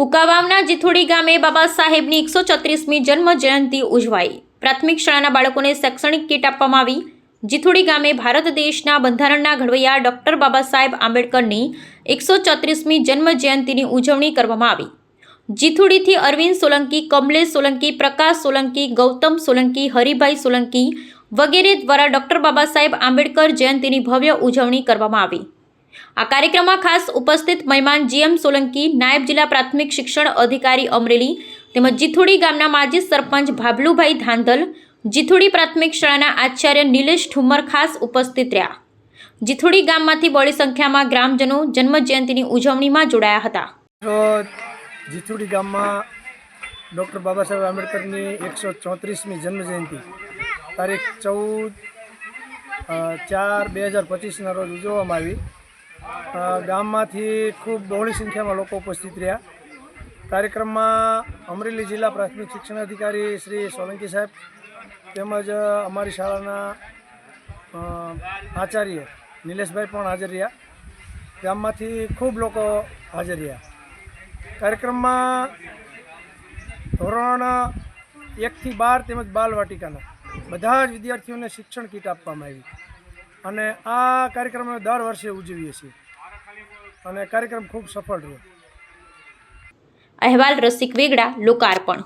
કુકાવાવના જીથોડી ગામે બાબા સાહેબની એકસો છત્રીસમી જન્મ જયંતિ ઉજવાઈ. પ્રાથમિક શાળાના બાળકોને શૈક્ષણિક કીટ આપવામાં આવી. જીથોડી ગામે ભારત દેશના બંધારણના ઘડવૈયા ડૉક્ટર બાબા સાહેબ આંબેડકરની એકસો ચોત્રીસમી જન્મ જયંતિની ઉજવણી કરવામાં આવી. જીથુડીથી અરવિંદ સોલંકી, કમલેશ સોલંકી, પ્રકાશ સોલંકી, ગૌતમ સોલંકી, હરિભાઈ સોલંકી વગેરે દ્વારા ડૉક્ટર બાબા સાહેબ આંબેડકર જયંતિની ભવ્ય ઉજવણી કરવામાં આવી. આ કાર્યક્રમમાં ખાસ ઉપસ્થિત મહેમાન જીએમ સોલંકી, નાયબ જિલ્લા પ્રાથમિક શિક્ષણ અધિકારી અમરેલી તેમજ જીથુડી ગામના માજી સરપંચ ભાભલુભાઈ ધાંધલ, જીથુડી પ્રાથમિક શાળાના આચાર્ય નિલેશ ઠુમર ખાસ ઉપસ્થિત રહ્યા. જીથુડી ગામમાંથી બળી સંખ્યામાં ગ્રામજનો જન્મ જયંતિની ઉજવણીમાં જોડાયા હતા. જીથુડી ગામમાં ડૉક્ટર બાબા સાહેબ આંબેડકરની એકસો ચોત્રીસમી જન્મજયંતિ, તારીખ ચૌદ ચાર બે હજાર પચીસના રોજ ઉજવવામાં આવી. ગામમાંથી ખૂબ બહોળી સંખ્યામાં લોકો ઉપસ્થિત રહ્યા. કાર્યક્રમમાં અમરેલી જિલ્લા પ્રાથમિક શિક્ષણ અધિકારી શ્રી સોલંકી સાહેબ તેમજ અમારી શાળાના આચાર્ય નિલેશભાઈ પણ હાજર રહ્યા. ગામમાંથી ખૂબ લોકો હાજર રહ્યા. કાર્યક્રમમાં ધોરણ એકથી બાર તેમજ બાલ વાટિકાના. બધા જ વિદ્યાર્થીઓને શિક્ષણ કીટ આપવામાં આવી. અને આ કાર્યક્રમ અમે દર વર્ષે ઉજવીએ છીએ. અને કાર્યક્રમ ખૂબ સફળ રહ્યો. અહેવાલ રસિક વેગડા, લોકાર્પણ.